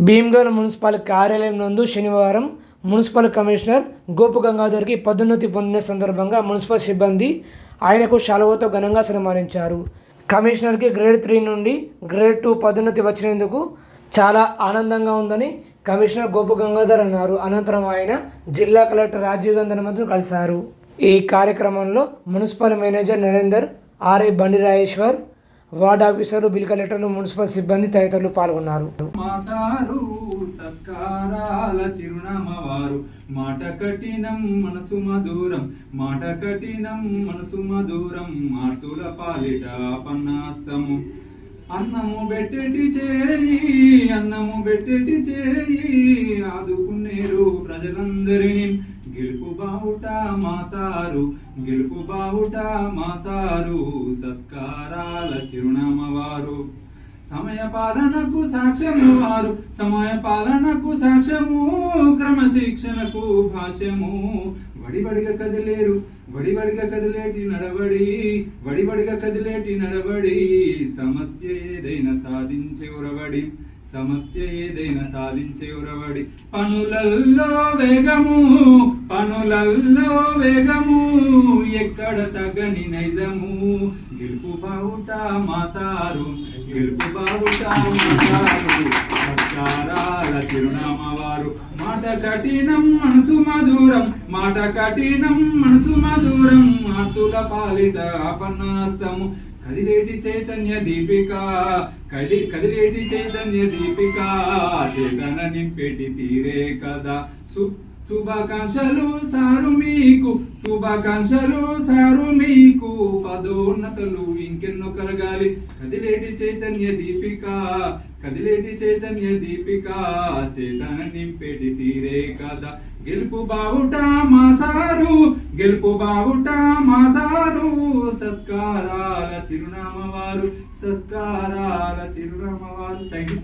Bheemgal municipal కార్యాలయం నందు శనివారం మున్సిపల్ కమిషనర్ గోపు గంగాధర్కి పదోన్నతి పొందిన సందర్భంగా మున్సిపల్ సిబ్బంది ఆయనకు శాలువతో ఘనంగా సన్మానించారు. కమిషనర్కి గ్రేడ్ త్రీ నుండి గ్రేడ్ టూ పదోన్నతి వచ్చినందుకు చాలా ఆనందంగా ఉందని కమిషనర్ గోపు గంగాధర్ అన్నారు. అనంతరం ఆయన జిల్లా కలెక్టర్ రాజీవ్ గాంధీ మధ్య కలిశారు. ఈ కార్యక్రమంలో municipal manager Narender RI Bandi Rajeshwar ward ఆఫీసర్లు బిల్ కలెక్టర్లు మున్సిపల్ సిబ్బంది తదితరులు పాల్గొన్నారు. సత్కారాల చిరునామవారు. మాట కఠినం మనసు మధురం. మాట కఠినం మనసు మధురం. మాటుల పాలిట పన్నాస్తము. అన్నము పెట్టేటి చేయి అన్నము పెట్టేటి చేయి. ఆదుకునేరు ప్రజలందరినీ. గెలుపు బావుట మాసారు గెలుపు బావుట మాసారు సత్కారాల చిరునామవారు. సమయ పాలనకు సాక్ష్యము వారు సమయ పాలనకు సాక్ష్యము క్రమశిక్షణకు భాష్యము. వడివడిగా కదిలేరు వడివడిగా కదిలేటి నడబడి వడివడిగా కదిలేటి నడబడి సమస్య ఏదైనా సాధించే ఉరబడి సమస్య ఏదైనా సాధించే ఉరవడి పనులల్లో వేగము పనులల్లో వేగము ఎక్కడ తగ్గని నైజము. గెలుపు బావుట మాసారు గెలుపు బావుట మాసారు మాట కఠినం మనసు మధురం మాట కఠినం మనసు మధురం. మాతుల పాలిట ఆపన్నాస్తము కదిలేటి చైతన్య దీపిక కది కదిలేటి చైతన్య దీపిక చేతన నింపేటి తీరే కదా శుభాకాంక్షలు సారు మీకు శుభాకాంక్షలు సారు మీకు. పదోన్నతలు ఇంకెన్నో కలగాలి. కదిలేటి చైతన్య దీపిక కదిలేటి చైతన్య దీపిక చేతన నింపేటి తీరే కదా గెలుపు బావుట మా సారు గెలుపు బావుట మాసారు సత్కారాల చిరునామవారు సత్కారాల చిరునామవారు థ్యాంక్ యూ